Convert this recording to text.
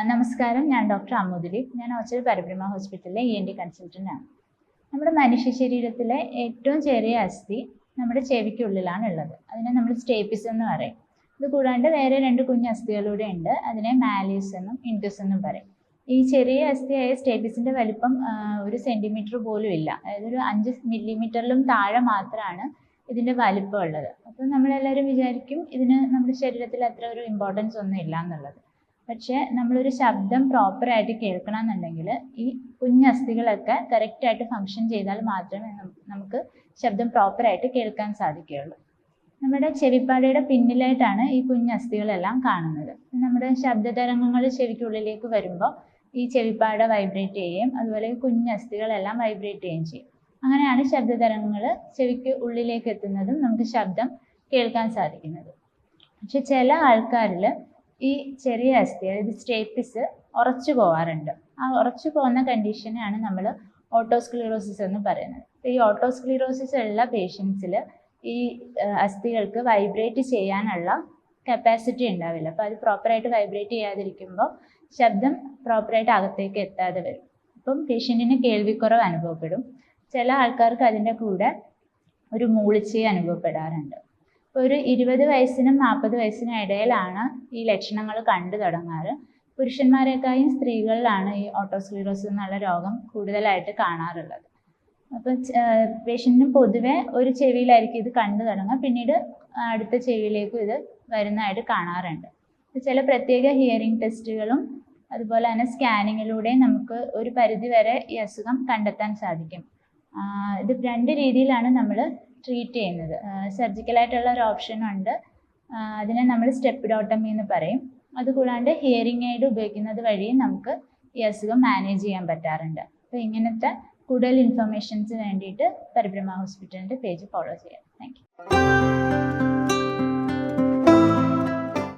നമസ്കാരം. ഞാൻ ഡോക്ടർ അമ്മു ഞാൻ ഓച്ചൽ പരബ്രഹ്മ ഹോസ്പിറ്റലിലെ ഇ എൻ ഡി ആണ്. നമ്മുടെ മനുഷ്യ ശരീരത്തിലെ ഏറ്റവും ചെറിയ അസ്ഥി നമ്മുടെ ചെവിക്കുള്ളിലാണ് ഉള്ളത്. അതിനെ നമ്മൾ സ്റ്റേപ്പിസ് എന്ന് പറയും. ഇത് കൂടാണ്ട് വേറെ രണ്ട് കുഞ്ഞു അസ്ഥികളൂടെ ഉണ്ട്. അതിനെ മാലിയസ് എന്നും ഇൻഡസ് എന്നും പറയും. ഈ ചെറിയ അസ്ഥിയായ സ്റ്റേപ്പിസിന്റെ വലിപ്പം ഒരു സെന്റിമീറ്റർ പോലും ഇല്ല. അതായത് ഒരു അഞ്ച് മില്ലിമീറ്ററിലും താഴെ മാത്രമാണ് ഇതിന്റെ വലിപ്പം ഉള്ളത്. അപ്പോൾ നമ്മളെല്ലാവരും വിചാരിക്കും ഇതിന് നമ്മുടെ ശരീരത്തിൽ അത്ര ഒരു ഇമ്പോർട്ടൻസ് ഒന്നും ഇല്ല എന്നുള്ളത്. പക്ഷേ നമ്മളൊരു ശബ്ദം പ്രോപ്പറായിട്ട് കേൾക്കണമെന്നുണ്ടെങ്കിൽ ഈ കുഞ്ഞസ്ഥികളൊക്കെ കറക്റ്റായിട്ട് ഫങ്ഷൻ ചെയ്താൽ മാത്രമേ നമുക്ക് ശബ്ദം പ്രോപ്പറായിട്ട് കേൾക്കാൻ സാധിക്കുകയുള്ളൂ. നമ്മുടെ ചെവിപ്പാടയുടെ പിന്നിലായിട്ടാണ് ഈ കുഞ്ഞസ്ഥികളെല്ലാം കാണുന്നത്. നമ്മുടെ ശബ്ദതരംഗങ്ങൾ ചെവിക്കുള്ളിലേക്ക് വരുമ്പോൾ ഈ ചെവിപ്പാട വൈബ്രേറ്റ് ചെയ്യുകയും അതുപോലെ കുഞ്ഞസ്ഥികളെല്ലാം വൈബ്രേറ്റ് ചെയ്യുകയും ചെയ്യും. അങ്ങനെയാണ് ശബ്ദതരംഗങ്ങൾ ചെവിക്ക് ഉള്ളിലേക്ക് എത്തുന്നതും നമുക്ക് ശബ്ദം കേൾക്കാൻ സാധിക്കുന്നത്. പക്ഷെ ചില ആൾക്കാരിൽ ഈ ചെറിയ അസ്ഥി അതായത് സ്റ്റേപ്പിസ് ഉറച്ചു പോവാറുണ്ട്. ആ ഉറച്ചു പോകുന്ന കണ്ടീഷനാണ് നമ്മൾ ഓട്ടോസ്ക്ലീറോസിസ് എന്ന് പറയുന്നത്. ഈ ഓട്ടോസ്ക്ലീറോസിസ് ഉള്ള പേഷ്യൻസിൽ ഈ അസ്ഥികൾക്ക് വൈബ്രേറ്റ് ചെയ്യാനുള്ള കപ്പാസിറ്റി ഉണ്ടാവില്ല. അപ്പോൾ അത് പ്രോപ്പറായിട്ട് വൈബ്രേറ്റ് ചെയ്യാതിരിക്കുമ്പോൾ ശബ്ദം പ്രോപ്പറായിട്ട് അകത്തേക്ക് എത്താതെ വരും. അപ്പം പേഷ്യന്റിന് കേൾവിക്കുറവ് അനുഭവപ്പെടും. ചില ആൾക്കാർക്ക് അതിന്റെ കൂടെ ഒരു മൂളിച്ചയെ അനുഭവപ്പെടാറുണ്ട്. ഒരു ഇരുപത് വയസ്സിനും നാൽപ്പത് വയസ്സിനും ഇടയിലാണ് ഈ ലക്ഷണങ്ങൾ കണ്ടു തുടങ്ങാറ്. പുരുഷന്മാരെക്കാളും സ്ത്രീകളിലാണ് ഈ ഓട്ടോസ്ക്ലീറോസിസ് എന്നുള്ള രോഗം കൂടുതലായിട്ട് കാണാറുള്ളത്. അപ്പം പേഷ്യന്റിന് പൊതുവെ ഒരു ചെവിയിലായിരിക്കും ഇത് കണ്ടു തുടങ്ങുക. പിന്നീട് അടുത്ത ചെവിയിലേക്കും ഇത് വരുന്നതായിട്ട് കാണാറുണ്ട്. ചില പ്രത്യേക ഹിയറിംഗ് ടെസ്റ്റുകളും അതുപോലെ തന്നെ സ്കാനിങ്ങിലൂടെയും നമുക്ക് ഒരു പരിധി വരെ ഈ അസുഖം കണ്ടെത്താൻ സാധിക്കും. ഇത് രണ്ട് രീതിയിലാണ് നമ്മൾ ട്രീറ്റ് ചെയ്യുന്നത്. സർജിക്കലായിട്ടുള്ള ഒരു ഓപ്ഷൻ ഉണ്ട്. അതിനെ നമ്മൾ സ്റ്റെപ്പിഡോട്ടമി എന്ന് പറയും. അതുകൂടാണ്ട് ഹിയറിംഗ് എയ്ഡ് ഉപയോഗിക്കുന്നത് വഴിയും നമുക്ക് ഈ അസുഖം മാനേജ് ചെയ്യാൻ പറ്റാറുണ്ട്. അപ്പോൾ ഇങ്ങനത്തെ കൂടുതൽ ഇൻഫർമേഷൻസ് വേണ്ടിയിട്ട് പരിബ്രഹ്മ ഹോസ്പിറ്റലിന്റെ പേജ് ഫോളോ ചെയ്യാം താങ്ക്